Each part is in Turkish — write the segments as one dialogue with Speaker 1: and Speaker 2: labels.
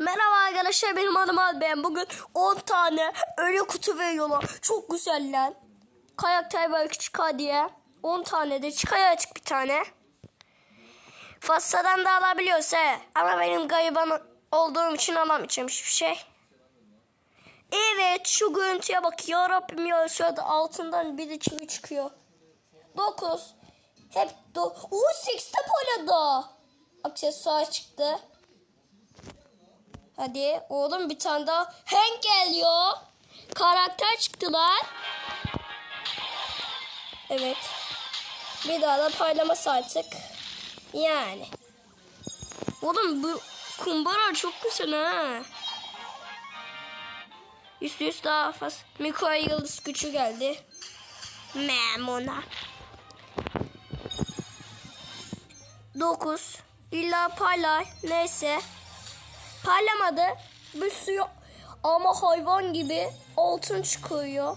Speaker 1: Merhaba arkadaşlar benim adım Alben. Bugün 10 tane ölü kutu veriyorlar. Çok güzeller. Karakter belki çıkar diye. 10 tane de çıkar artık bir tane. Fassadan da alabiliyorsa. Ama benim gariban olduğum için alamayacağım hiçbir şey. Evet şu görüntüye bak ya Rabbim ya şurada altından bir içimi çıkıyor. 9 hep do Oo 8 da Aksesuar çıktı. Hadi oğlum bir tane daha. Hank geliyor. Karakter çıktılar. Evet. Bir daha da parlaması artık. Yani. Oğlum bu kumbara çok güzel ha. Üst üst daha fazla. Mikro yıldız gücü geldi. Memuna. 9. İlla parlar. Neyse. Parlamadı. Bir suyu ama hayvan gibi altın çıkıyor.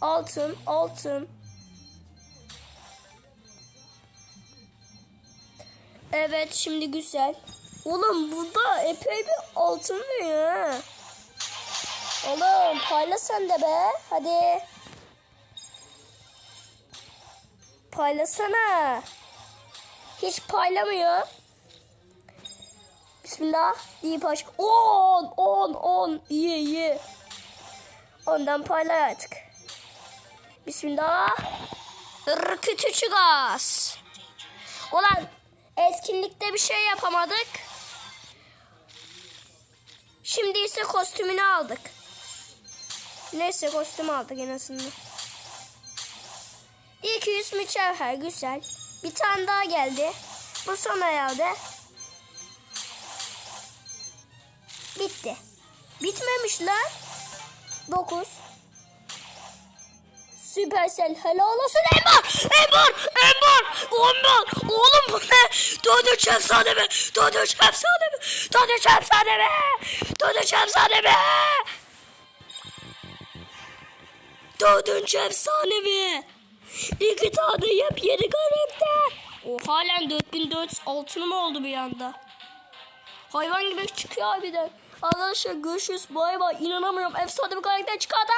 Speaker 1: Altın, altın. Evet şimdi güzel. Oğlum burada epey bir altın veriyor. Oğlum payla sen de be. Hadi. Paylasana. Hiç paylamıyor. Bismillah. İyi paş. 10 10 10 iyi iyi. Ondan payla artık. Bismillah. Rıkıtıcı gaz. Ulan etkinlikte bir şey yapamadık. Şimdi ise kostümünü aldık. Neyse kostüm aldık en azından. 200 mücevher güzel. Bir tane daha geldi. Bu son herhalde. Bitti. Bitmemiş lan. 9. Süpersel helal olsun Embar! Embar! Embar! Embar! Oğlum bu ne? Dördüncü efsane mi? Dördüncü efsane mi? Dördüncü efsane mi? Dördüncü efsane mi? Dördüncü efsane mi? İki tane yepyeni karakter. O halen 4400 altın mı oldu bir anda? Hayvan gibi çıkıyor harbiden. Arkadaşlar görüşürüz. Bay bay. İnanamıyorum. Efsane bir karakter çıkardı.